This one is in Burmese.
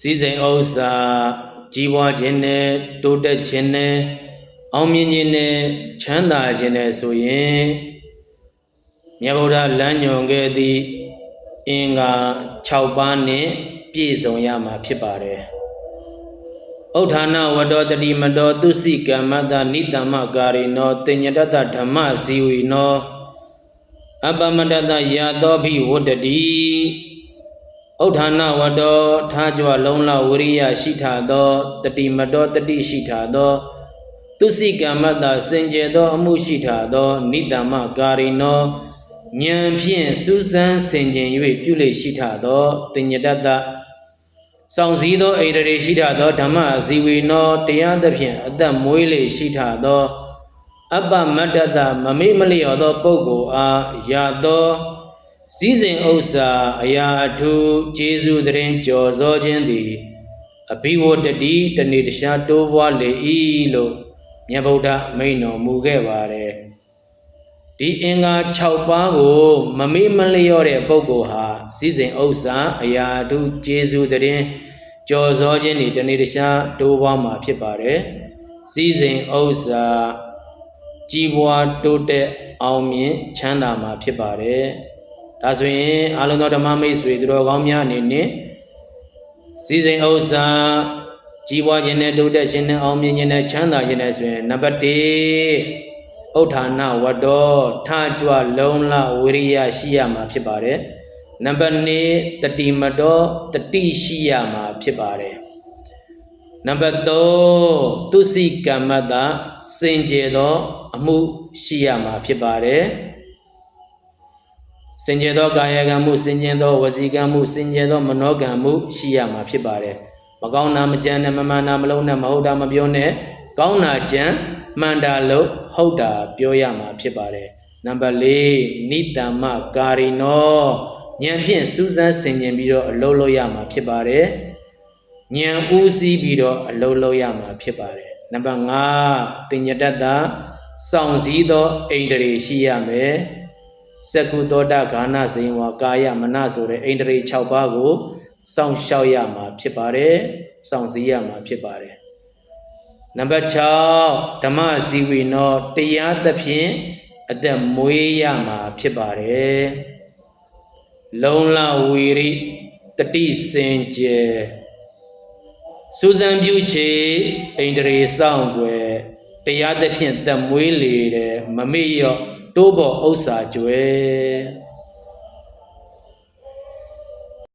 စည်းစိမ်ဥစ္စာကြီးပွားခြင်းနဲ့တိုးတက်ခြင်းနဲ့အောင်မြင်ခြင်းနဲ့ချမ်းသာခြင်းနဲ့ဆိုရင်မြတ်ဗုဒ္ဓလမ်းညွန်ခဲ့သည့်အင်္ဂါ6ပါးနဲ့ပြည့်စုံရမှာဖြစ်ပါတယ်။ဥဋ္ဌာဏဝတ္တောတတိမတောသူစိကမ္မတနိတ္တမကာရိနောတင်ညတတဓမ္မဇီဝီနော အပမတတယာသောဘိဝတ္တတိ ဥဋ္ဌာဏဝတ္တောထားကြွလုံးလဝရိယရှိထသောတတိမတောတတိရှိထသောသူစိကမ္မတစင်ကြယ်သော အမှုရှိထသောနိတ္တမကာရိနောဉာဏ်ဖြင့်စူးစမ်းဆင်ခြင်၍ပြုလေရှိထသောတင်ညတတစောင့်စည်းသောဣန္ဒြေရှိထသောဓမ္မဇီဝေနောတရားသဖြင့်အသက်မွေးလေရှိထသော အပ္ပမတ္တတမမေ့မလျော်သောပုဂ္ဂိုလ်အားရသော စည်းစိမ်ဥစ္စာအရာအထူးကျေးဇူးတရင်ကြော်စောခြင်းသည်အဘိဝတ္တတိတဏိတခြားတိုးပွားလေ၏လို့မြတ်ဗုဒ္ဓမိန့်တော်မူခဲ့ပါတယ်ဒီအင်္ဂါ6ပါးကို မမေ့မလျော့တဲ့ပုဂ္ဂိုလ်ဟာစည်းစိမ်ဥစ္စာအရာအထူးကျေးဇူးတရင်ကြော်စောခြင်းသည်တဏိတခြားတိုးပွားမှာဖြစ်ပါတယ်စည်းစိမ်ဥစ္စာကြီးပွားတိုးတက်အောင်မြင်ချမ်းသာမှာဖြစ်ပါတယ်။ ဒါဆိုရင်အလုံးသောဓမ္မမိတ်ဆွေသူတော်ကောင်းများအနေနဲ့စည်းစိမ်ဥစ္စာကြီးပွားခြင်းနဲ့တိုးတက်ခြင်းနဲ့အောင်မြင်ခြင်းနဲ့ချမ်းသာခြင်းနဲ့ဆိုရင်နံပါတ်1ဥဋ္ဌာဏဝတ္တောထကြွလုံးလဝိရိယရှိရမှာဖြစ်ပါတယ်။နံပါတ်2တတိမတောတတိရှိရမှာဖြစ်ပါတယ်။နံပါတ်3သူစိကမ္မတစင်ကြယ်သော အမှုရှိရမှာဖြစ်ပါတယ် စင်ကြယ်သောကာယကံမှုစင်ကြယ်သောဝစီကံမှုစင်ကြယ်သောမနောကံမှုရှိရမှာဖြစ်ပါတယ်မကောင်းတာမကြမ်းနဲ့မမှန်တာမလုံးနဲ့မဟုတ်တာမပြောနဲ့ကောင်းတာကြမ်းမှန်တာလို့ဟုတ်တာပြောရမှာဖြစ်ပါတယ်နံပါတ်4နိတ္တမကာရိနောဉာဏ်ဖြင့်စူးစမ်းဆင်ခြင်ပြီးတော့အလုပ်လုပ်ရမှာဖြစ်ပါတယ်ဉာဏ်ဦးစီးပြီးတော့အလုံးလုံးရမှာဖြစ်ပါတယ်နံပါတ်5တင်ညတတ္တစောင့်စည်းသောအိန္ဒြေရှိရမယ် စက္ကုသောတဂါနဇိန်ဝါကာယမနဆိုတဲ့အိန္ဒြေ6ပါးကိုစောင့်ရှောက်ရမှာဖြစ်ပါတယ်စောင့်စည်းရမှာဖြစ်ပါတယ်နံပါတ်6ဓမ္မဇီဝေနောတရားသဖြင့်အသက်မွေးရမှာဖြစ်ပါတယ်လုံလဝီရိတတိစင်ကြယ်စူဇန်ပြုချေအိန္ဒြေဆောင်ွယ်တရားသဖြင့်သက်မွေးလေတယ်မမေ့ရော့ တိုးပေါ်ဥစ္စာကျွဲ